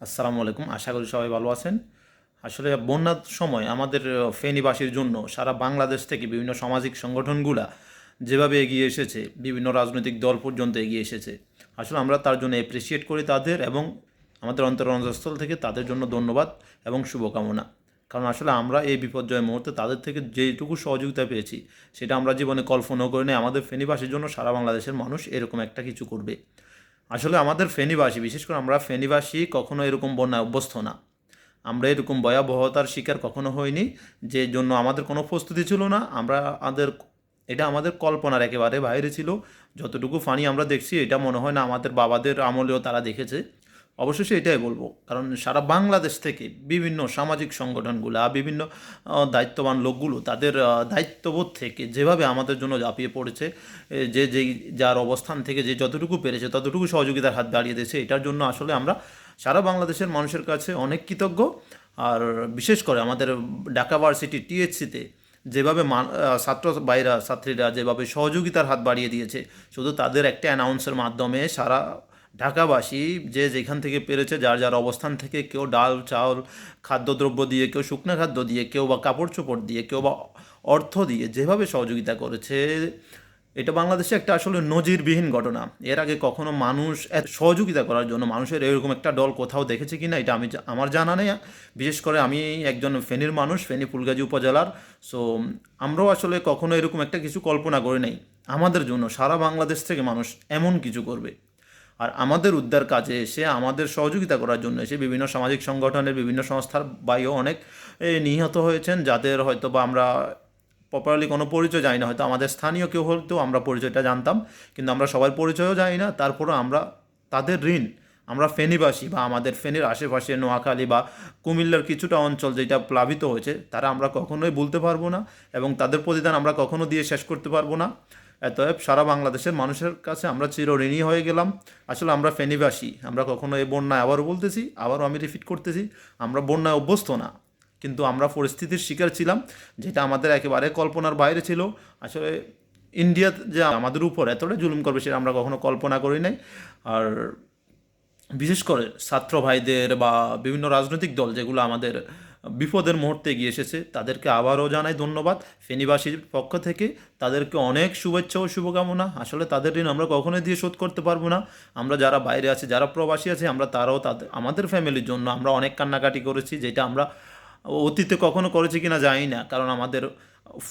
আসসালামু আলাইকুম। আশা করি সবাই ভালো আছেন। আসলে বন্যার সময় আমাদের ফেনীবাসীর জন্য সারা বাংলাদেশ থেকে বিভিন্ন সামাজিক সংগঠনগুলা যেভাবে এগিয়ে এসেছে, বিভিন্ন রাজনৈতিক দল পর্যন্ত এগিয়ে এসেছে, আসলে আমরা তার জন্য অ্যাপ্রিসিয়েট করি তাদের এবং আমাদের অন্তরঞ্জস্থল থেকে তাদের জন্য ধন্যবাদ এবং শুভকামনা। কারণ আসলে আমরা এই বিপর্যয় মুহূর্তে তাদের থেকে যেটুকু সহযোগিতা পেয়েছি, সেটা আমরা জীবনে কল্পনাও করি নাই আমাদের ফেনীবাসীর জন্য সারা বাংলাদেশের মানুষ এরকম একটা কিছু করবে। আসলে আমাদের ফেনীবাসী, বিশেষ করে আমরা ফেনীবাসী কখনো এরকম বন্যা অভ্যস্ত না। আমরা এরকম ভয়াবহতার শিকার কখনো হইনি, যে জন্য আমাদের কোনো প্রস্তুতি ছিল না। আমরা আমাদের এটা আমাদের কল্পনার একেবারে বাইরে ছিল। যতটুকু ফানি আমরা দেখছি, এটা মনে হয় না আমাদের বাবাদের আমলেও তারা দেখেছে। অবশ্যই এটাই বলব। কারণ সারা বাংলাদেশ থেকে বিভিন্ন সামাজিক সংগঠনগুলো বিভিন্ন দায়িত্ববান লোকগুলো তাদের দায়িত্ববোধ থেকে যেভাবে আমাদের জন্য ঝাঁপিয়ে পড়েছে যে যেই যার অবস্থান থেকে যে যতটুকু পেরেছে ততটুকু সহযোগিতার হাত বাড়িয়ে দিয়েছে এটার জন্য আসলে আমরা সারা বাংলাদেশের মানুষের কাছে অনেক কৃতজ্ঞ। আর বিশেষ করে আমাদের ঢাকা ভার্সিটি টিএইচসিতে যেভাবে আহ, ছাত্র বাইরা ছাত্রীরা যেভাবে সহযোগিতার হাত বাড়িয়ে দিয়েছে শুধু তাদের একটা অ্যানাউন্সের মাধ্যমে সারা ঢাকাবাসী যে যেখান থেকে পেরেছে, যার যার অবস্থান থেকে কেউ ডাল, চাউল, খাদ্যদ্রব্য দিয়ে, কেউ শুকনো খাদ্য দিয়ে, কেউ বা কাপড় চোপড় দিয়ে, কেউ বা অর্থ দিয়ে যেভাবে সহযোগিতা করেছে, এটা বাংলাদেশে একটা আসলে নজিরবিহীন ঘটনা। এর আগে কখনো মানুষ সহযোগিতা করার জন্য মানুষের এরকম একটা দল কোথাও দেখেছে কিনা, এটা আমি আমার জানা নেই। বিশেষ করে আমি একজন ফেনীর মানুষ, ফেনী ফুলগাজী উপজেলার। সো, আমরাও আসলে কখনো এরকম একটা কিছু কল্পনা করি নাই। আমাদের জন্য সারা বাংলাদেশ থেকে মানুষ এমন কিছু করবে। আর আমাদের উদ্ধার কাজে এসে, আমাদের সহযোগিতা করার জন্য এসে বিভিন্ন সামাজিক সংগঠনের বিভিন্ন সংস্থার বাইও অনেক নিহত হয়েছেন, যাদের হয়তো বা আমরা প্রপারলি কোনো পরিচয় জানি না। হয়তো আমাদের স্থানীয় কেউ হয়তো আমরা পরিচয়টা জানতাম, কিন্তু আমরা সবার পরিচয়ও জানি না। তারপরও আমরা তাদের ঋণ, আমরা ফেনীবাসী বা আমাদের ফেনীর আশেপাশে নোয়াখালী বা কুমিল্লার কিছুটা অঞ্চল যেটা প্লাবিত হয়েছে, তারা আমরা কখনোই বলতে পারব না এবং তাদের প্রতিদান আমরা কখনো দিয়ে শেষ করতে পারব না। অতএব সারা বাংলাদেশের মানুষের কাছে আমরা চিরঋণী হয়ে গেলাম। আসলে আমরা ফেনীবাসী, আমরা কখনো এই বন্যায় আবারও বলতেছি, আবারও আমি রিপিট করতেছি, আমরা বন্যায় অভ্যস্ত না। কিন্তু আমরা পরিস্থিতির শিকার ছিলাম, যেটা আমাদের একেবারে কল্পনার বাইরে ছিল। আসলে ইন্ডিয়া যে আমাদের উপর এতটা জুলুম করবে সেটা আমরা কখনো কল্পনা করি নাই। আর বিশেষ করে ছাত্র ভাইদের বা বিভিন্ন রাজনৈতিক দল যেগুলো আমাদের বিপদের মুহূর্তে এগিয়ে এসেছে। তাদেরকে আবারও জানাই ধন্যবাদ। ফেনীবাসীর পক্ষ থেকে তাদেরকে অনেক শুভেচ্ছা ও শুভকামনা। আসলে তাদের ঋণ আমরা কখনোই দিয়ে শোধ করতে পারব না। আমরা যারা বাইরে আছে, যারা প্রবাসী আছে, আমরা তারাও তাদের, আমাদের ফ্যামিলির জন্য আমরা অনেক কান্নাকাটি করেছি, যেটা আমরা অতীতে কখনো করেছি কিনা জানি না। কারণ আমাদের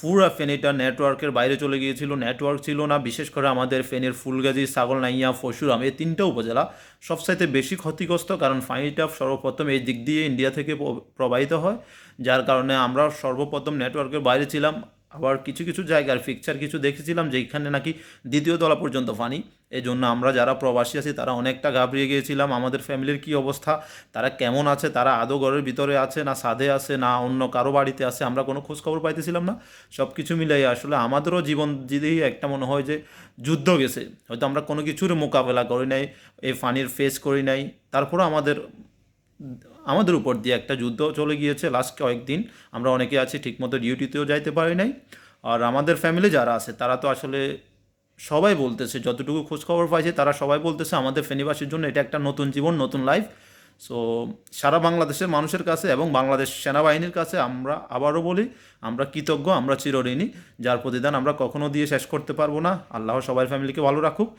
পুরা ফেনিটা নেটওয়ার্কের বাইরে চলে গিয়েছিল। নেটওয়ার্ক ছিল না, বিশেষ করে আমাদের ফেনের ফুলগাজি ফুলগাজী ছাগলনাইয়া ফসুরাম এই তিনটা উপজেলা সবচাইতে বেশি ক্ষতিগ্রস্ত কারণ ফাইনটা সর্বপ্রথম এই দিক দিয়ে ইন্ডিয়া থেকে প্রবাহিত হয়। যার কারণে আমরা সর্বপ্রথম নেটওয়ার্কের বাইরে ছিলাম। আবার কিছু কিছু জায়গার পিকচার কিছু দেখেছিলাম যেখানে নাকি দ্বিতীয় তলা পর্যন্ত ফানি এই জন্য আমরা যারা প্রবাসী আছি, তারা অনেকটা ঘাবড়িয়ে গিয়েছিলাম আমাদের ফ্যামিলির কি অবস্থা, তারা কেমন আছে, তারা আদৌ ঘরের ভিতরে আছে না সাধে আছে, না অন্য কারও বাড়িতে আছে, আমরা কোনো খোঁজখবর পাইতেছিলাম না। সব কিছু মিলাই আসলে আমাদেরও জীবন যদি একটা মনে হয় যে যুদ্ধ গেছে। হয়তো আমরা কোনো কিছুর মোকাবেলা করি নাই, এই ফানির ফেস করি নাই। তারপরও আমাদের আমাদের উপর দিয়ে একটা যুদ্ধ চলে গিয়েছে লাস্ট কয়েকদিন। আমরা অনেকে আছি, ঠিকমতো ডিউটিতেও যাইতে পারি নাই। আর আমাদের ফ্যামিলি যারা আছে, তারা তো আসলে সবাই বলতেছে, যতটুকু খোঁজখবর পাইছে, তারা সবাই বলতেছে আমাদের ফেনীবাসীর জন্য এটা একটা নতুন জীবন, নতুন লাইফ সো সারা বাংলাদেশের মানুষের কাছে এবং বাংলাদেশ সেনাবাহিনীর কাছে আমরা আবারও বলি, আমরা কৃতজ্ঞ, আমরা চিরঋণী। যার প্রতিদান আমরা কখনো দিয়ে শেষ করতে পারব না। আল্লাহ সবাই ফ্যামিলিকে ভালো রাখুক।